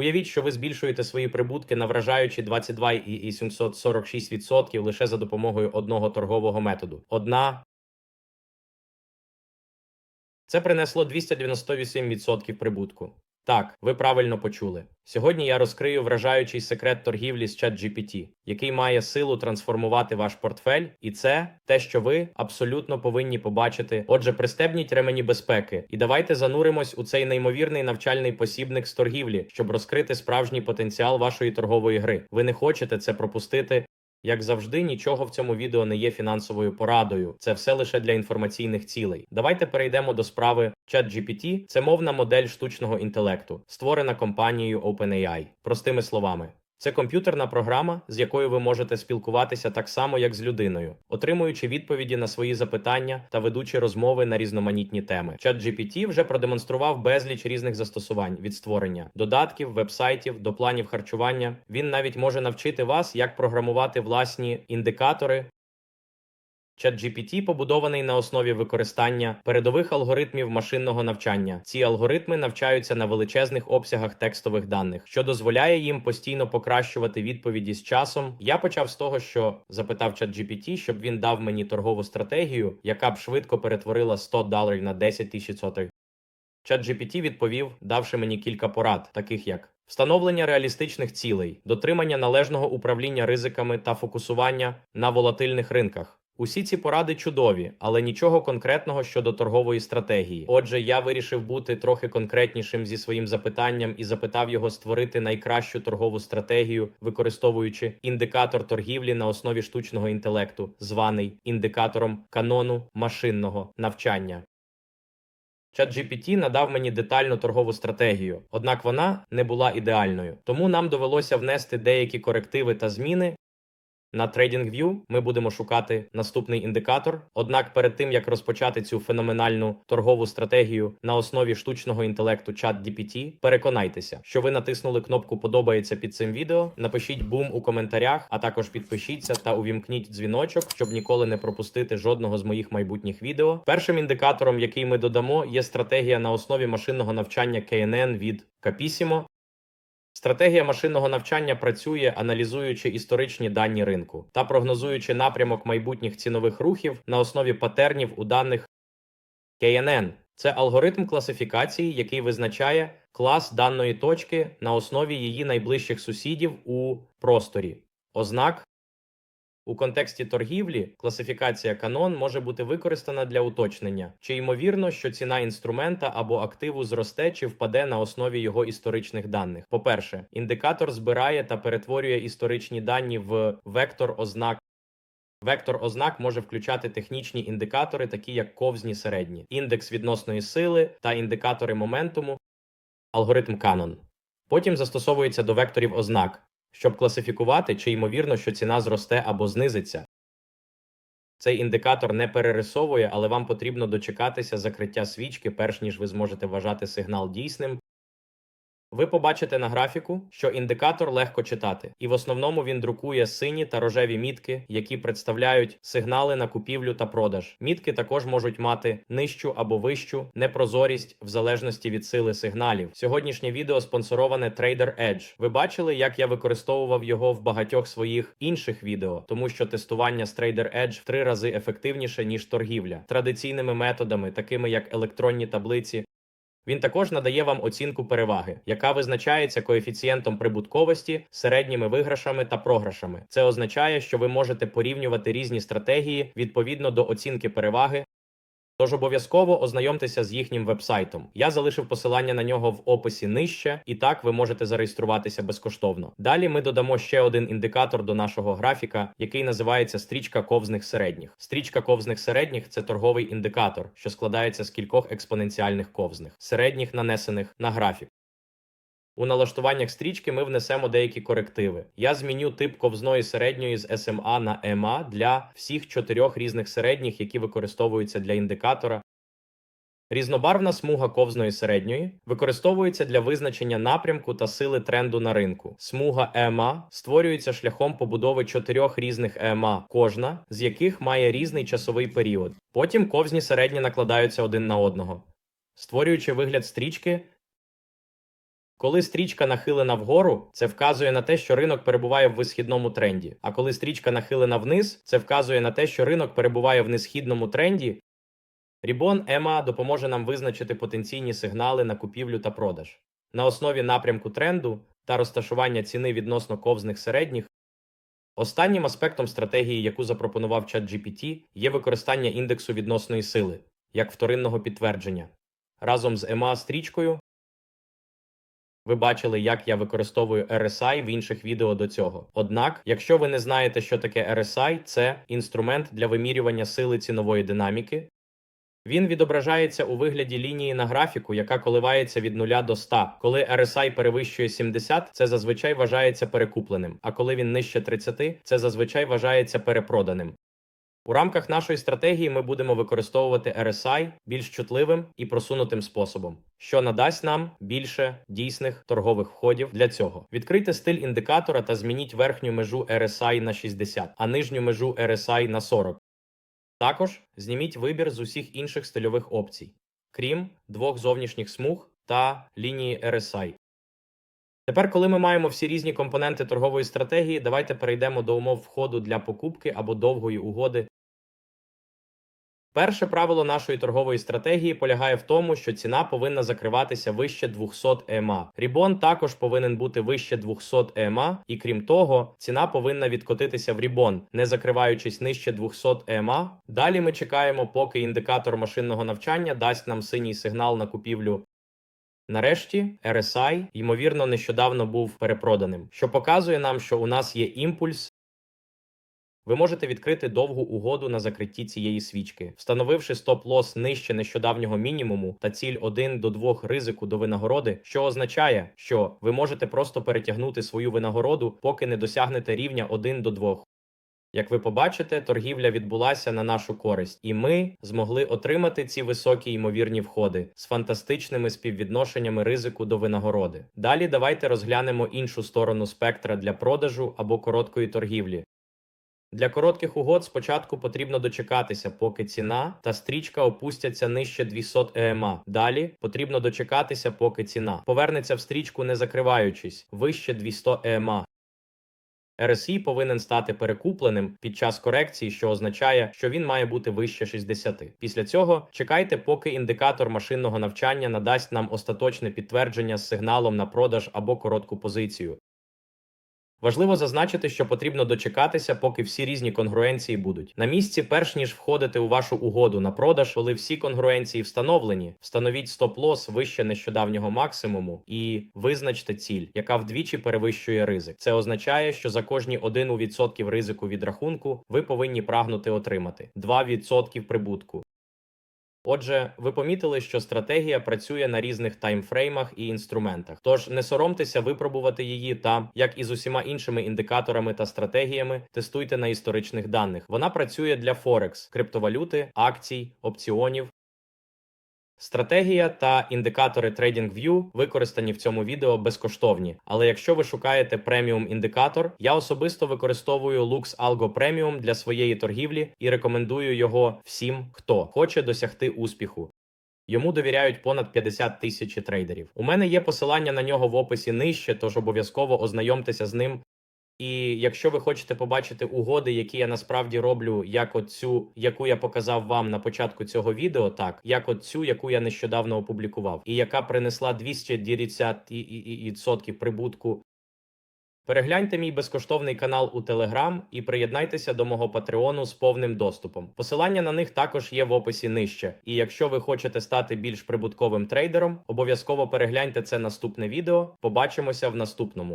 Уявіть, що ви збільшуєте свої прибутки на вражаючі 22,746% лише за допомогою одного торгового методу. Одна це принесло 298% прибутку. Так, ви правильно почули. Сьогодні я розкрию вражаючий секрет торгівлі з ChatGPT, який має силу трансформувати ваш портфель, і це те, що ви абсолютно повинні побачити. Отже, пристебніть ремені безпеки, і давайте зануримось у цей неймовірний навчальний посібник з торгівлі, щоб розкрити справжній потенціал вашої торгової гри. Ви не хочете це пропустити. Як завжди, нічого в цьому відео не є фінансовою порадою. Це все лише для інформаційних цілей. Давайте перейдемо до справи. ChatGPT – це мовна модель штучного інтелекту, створена компанією OpenAI. Простими словами, це комп'ютерна програма, з якою ви можете спілкуватися так само, як з людиною, отримуючи відповіді на свої запитання та ведучи розмови на різноманітні теми. ChatGPT вже продемонстрував безліч різних застосувань від створення додатків, вебсайтів до планів харчування. Він навіть може навчити вас, як програмувати власні індикатори. ChatGPT побудований на основі використання передових алгоритмів машинного навчання. Ці алгоритми навчаються на величезних обсягах текстових даних, що дозволяє їм постійно покращувати відповіді з часом. Я почав з того, що запитав ChatGPT, щоб він дав мені торгову стратегію, яка б швидко перетворила 100 доларів на 10 тисяч сотих. ChatGPT відповів, давши мені кілька порад, таких як встановлення реалістичних цілей, дотримання належного управління ризиками та фокусування на волатильних ринках. Усі ці поради чудові, але нічого конкретного щодо торгової стратегії. Отже, я вирішив бути трохи конкретнішим зі своїм запитанням і запитав його створити найкращу торгову стратегію, використовуючи індикатор торгівлі на основі штучного інтелекту, званий індикатором канону машинного навчання. ChatGPT надав мені детальну торгову стратегію, однак вона не була ідеальною. Тому нам довелося внести деякі корективи та зміни. На TradingView ми будемо шукати наступний індикатор. Однак перед тим як розпочати цю феноменальну торгову стратегію на основі штучного інтелекту ChatGPT, переконайтеся, що ви натиснули кнопку Подобається під цим відео. Напишіть бум у коментарях, а також підпишіться та увімкніть дзвіночок, щоб ніколи не пропустити жодного з моїх майбутніх відео. Першим індикатором, який ми додамо, є стратегія на основі машинного навчання KNN від Capissimo. Стратегія машинного навчання працює, аналізуючи історичні дані ринку та прогнозуючи напрямок майбутніх цінових рухів на основі патернів у даних KNN. Це алгоритм класифікації, який визначає клас даної точки на основі її найближчих сусідів у просторі. Ознак у контексті торгівлі класифікація канон може бути використана для уточнення, чи ймовірно, що ціна інструмента або активу зросте чи впаде на основі його історичних даних. По-перше, індикатор збирає та перетворює історичні дані в вектор ознак. Вектор ознак може включати технічні індикатори, такі як ковзні середні, індекс відносної сили та індикатори моментуму, алгоритм Canon. Потім застосовується до векторів ознак, щоб класифікувати, чи ймовірно, що ціна зросте або знизиться. Цей індикатор не перерисовує, але вам потрібно дочекатися закриття свічки, перш ніж ви зможете вважати сигнал дійсним. Ви побачите на графіку, що індикатор легко читати, і в основному він друкує сині та рожеві мітки, які представляють сигнали на купівлю та продаж. Мітки також можуть мати нижчу або вищу непрозорість в залежності від сили сигналів. Сьогоднішнє відео спонсороване Trader Edge. Ви бачили, як я використовував його в багатьох своїх інших відео, тому що тестування з Trader Edge в три рази ефективніше ніж торгівля традиційними методами, такими як електронні таблиці. Він також надає вам оцінку переваги, яка визначається коефіцієнтом прибутковості, середніми виграшами та програшами. Це означає, що ви можете порівнювати різні стратегії відповідно до оцінки переваги. Тож обов'язково ознайомтеся з їхнім вебсайтом. Я залишив посилання на нього в описі нижче, і так ви можете зареєструватися безкоштовно. Далі ми додамо ще один індикатор до нашого графіка, який називається стрічка ковзних середніх. Стрічка ковзних середніх це торговий індикатор, що складається з кількох експоненціальних ковзних середніх, нанесених на графік. У налаштуваннях стрічки ми внесемо деякі корективи. Я зміню тип ковзної середньої з SMA на EMA для всіх чотирьох різних середніх, які використовуються для індикатора. Різнобарвна смуга ковзної середньої використовується для визначення напрямку та сили тренду на ринку. Смуга EMA створюється шляхом побудови чотирьох різних EMA, кожна з яких має різний часовий період. Потім ковзні середні накладаються один на одного, створюючи вигляд стрічки, Коли стрічка нахилена вгору, це вказує на те, що ринок перебуває в висхідному тренді. А коли стрічка нахилена вниз, це вказує на те, що ринок перебуває в несхідному тренді. Рібон EMA допоможе нам визначити потенційні сигнали на купівлю та продаж. На основі напрямку тренду та розташування ціни відносно ковзних середніх. Останнім аспектом стратегії, яку запропонував ChatGPT, є використання індексу відносної сили як вторинного підтвердження. Разом з EMA стрічкою ви бачили, як я використовую RSI в інших відео до цього. Однак, якщо ви не знаєте, що таке RSI, це інструмент для вимірювання сили цінової динаміки. Він відображається у вигляді лінії на графіку, яка коливається від 0 до 100. Коли RSI перевищує 70, це зазвичай вважається перекупленим, а коли він нижче 30, це зазвичай вважається перепроданим. У рамках нашої стратегії ми будемо використовувати RSI більш чутливим і просунутим способом, що надасть нам більше дійсних торгових входів для цього. Відкрийте стиль індикатора та змініть верхню межу RSI на 60, а нижню межу RSI на 40. Також зніміть вибір з усіх інших стильових опцій, крім двох зовнішніх смуг та лінії RSI. Тепер, коли ми маємо всі різні компоненти торгової стратегії, давайте перейдемо до умов входу для покупки або довгої угоди. Перше правило нашої торгової стратегії полягає в тому, що ціна повинна закриватися вище 200 ЕМА. Рібон також повинен бути вище 200 ЕМА, і крім того, ціна повинна відкотитися в рібон, не закриваючись нижче 200 ЕМА. Далі ми чекаємо, поки індикатор машинного навчання дасть нам синій сигнал на купівлю. Нарешті RSI, ймовірно, нещодавно був перепроданим, що показує нам, що у нас є імпульс. Ви можете відкрити довгу угоду на закритті цієї свічки, встановивши стоп-лос нижче нещодавнього мінімуму та ціль 1 до 2 ризику до винагороди, що означає, що ви можете просто перетягнути свою винагороду, поки не досягнете рівня 1 до 2. Як ви побачите, торгівля відбулася на нашу користь, і ми змогли отримати ці високі ймовірні входи з фантастичними співвідношеннями ризику до винагороди. Далі давайте розглянемо іншу сторону спектра для продажу або короткої торгівлі. Для коротких угод спочатку потрібно дочекатися, поки ціна та стрічка опустяться нижче 200 ЕМА. Далі потрібно дочекатися, поки ціна повернеться в стрічку, не закриваючись вище 200 ЕМА. RSI повинен стати перекупленим під час корекції, що означає, що він має бути вище 60. Після цього чекайте, поки індикатор машинного навчання надасть нам остаточне підтвердження з сигналом на продаж або коротку позицію. Важливо зазначити, що потрібно дочекатися, поки всі різні конгруенції будуть на місці, перш ніж входити у вашу угоду на продаж, коли всі конгруенції встановлені, встановіть стоп-лос вище нещодавнього максимуму і визначте ціль, яка вдвічі перевищує ризик. Це означає, що за кожні 1% ризику від рахунку ви повинні прагнути отримати 2% прибутку. Отже, ви помітили, що стратегія працює на різних таймфреймах і інструментах. Тож не соромтеся випробувати її та, як і з усіма іншими індикаторами та стратегіями, тестуйте на історичних даних. Вона працює для Форекс, криптовалюти, акцій, опціонів. Стратегія та індикатори TradingView використані в цьому відео безкоштовні. Але якщо ви шукаєте преміум індикатор, я особисто використовую Lux Algo Premium для своєї торгівлі і рекомендую його всім, хто хоче досягти успіху. Йому довіряють понад 50 тисяч трейдерів. У мене є посилання на нього в описі нижче, тож обов'язково ознайомтеся з ним. І якщо ви хочете побачити угоди, які я насправді роблю, як оцю, яку я показав вам на початку цього відео, так як оцю, яку я нещодавно опублікував, і яка принесла 290% прибутку. Перегляньте мій безкоштовний канал у Telegram і приєднайтеся до мого Патреону з повним доступом. Посилання на них також є в описі нижче. І якщо ви хочете стати більш прибутковим трейдером, обов'язково перегляньте це наступне відео. Побачимося в наступному.